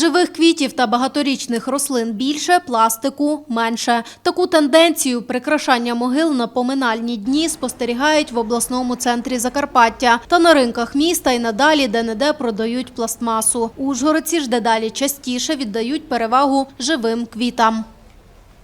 Живих квітів та багаторічних рослин більше, пластику менше. Таку тенденцію прикрашання могил на поминальні дні спостерігають в обласному центрі Закарпаття та на ринках міста і надалі де-не-де продають пластмасу. Ужгородці ж дедалі частіше віддають перевагу живим квітам.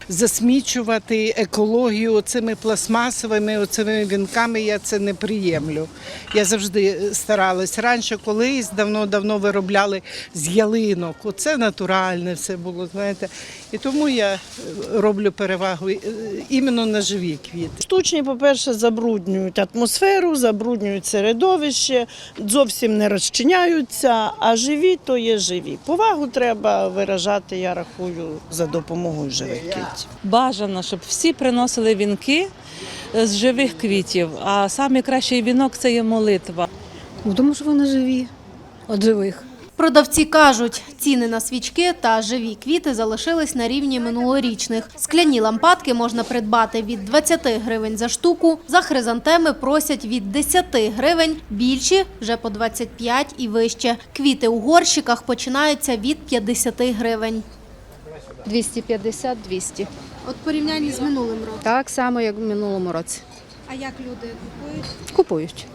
Засмічувати екологію цими пластмасовими оцими вінками я це не приємлю. Я завжди старалась. Раніше колись давно-давно виробляли з ялинок. Оце натуральне все було, знаєте. І тому я роблю перевагу е, іменно на живі квіти. Штучні, по-перше, забруднюють атмосферу, забруднюють середовище, зовсім не розчиняються, а живі то є живі. Повагу треба виражати, я рахую, за допомогою живих квітів. Бажано, щоб всі приносили вінки е, з живих квітів, а найкращий вінок це є молитва. Ну, Тому що вони живі, від живих. Продавці кажуть, ціни на свічки та живі квіти залишились на рівні минулорічних. Скляні лампадки можна придбати від 20 гривень за штуку, за хризантеми просять від 10 гривень, більші – вже по 25 і вище. Квіти у горщиках починаються від 50 гривень. 250-200. От порівнянні з минулим роком. Так само, як в минулому році. А як люди купують? Купують.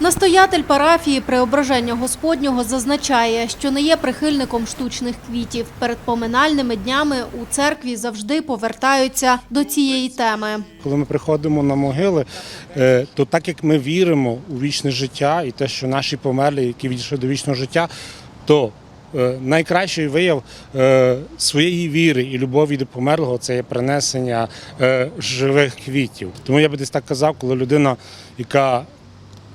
Настоятель парафії Преображення Господнього зазначає, що не є прихильником штучних квітів. Перед поминальними днями у церкві завжди повертаються до цієї теми. Коли ми приходимо на могили, е, то так як ми віримо у вічне життя і те, що наші померлі, які відійшли до вічного життя, то найкращий вияв е, своєї віри і любові до померлого це є принесення е, живих квітів. Тому я би десь так казав, коли людина, яка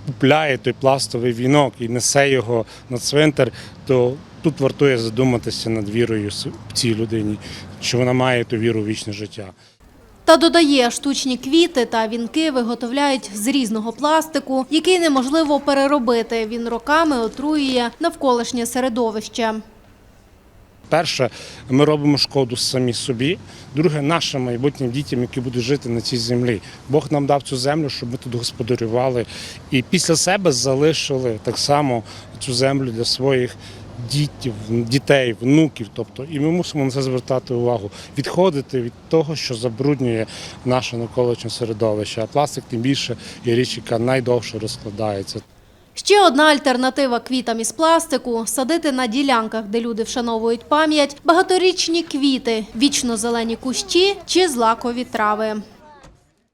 купляє той пластовий вінок і несе його на цвинтар, то тут вартує задуматися над вірою с- цій людині, що вона має ту віру у вічне життя. Та додає, штучні квіти та вінки виготовляють з різного пластику, який неможливо переробити. Він роками отруює навколишнє середовище. Перше, ми робимо шкоду самі собі. Друге, нашим майбутнім дітям, які будуть жити на цій землі. Бог нам дав цю землю, щоб ми тут господарювали. І після себе залишили так само цю землю для своїх дітів, дітей, внуків. Тобто, і ми мусимо на це звертати увагу, відходити від того, що забруднює наше навколишнє середовище. А пластик тим більше є річ, яка найдовше розкладається. Ще одна альтернатива квітам із пластику – садити на ділянках, де люди вшановують пам'ять, багаторічні квіти, вічно-зелені кущі чи злакові трави.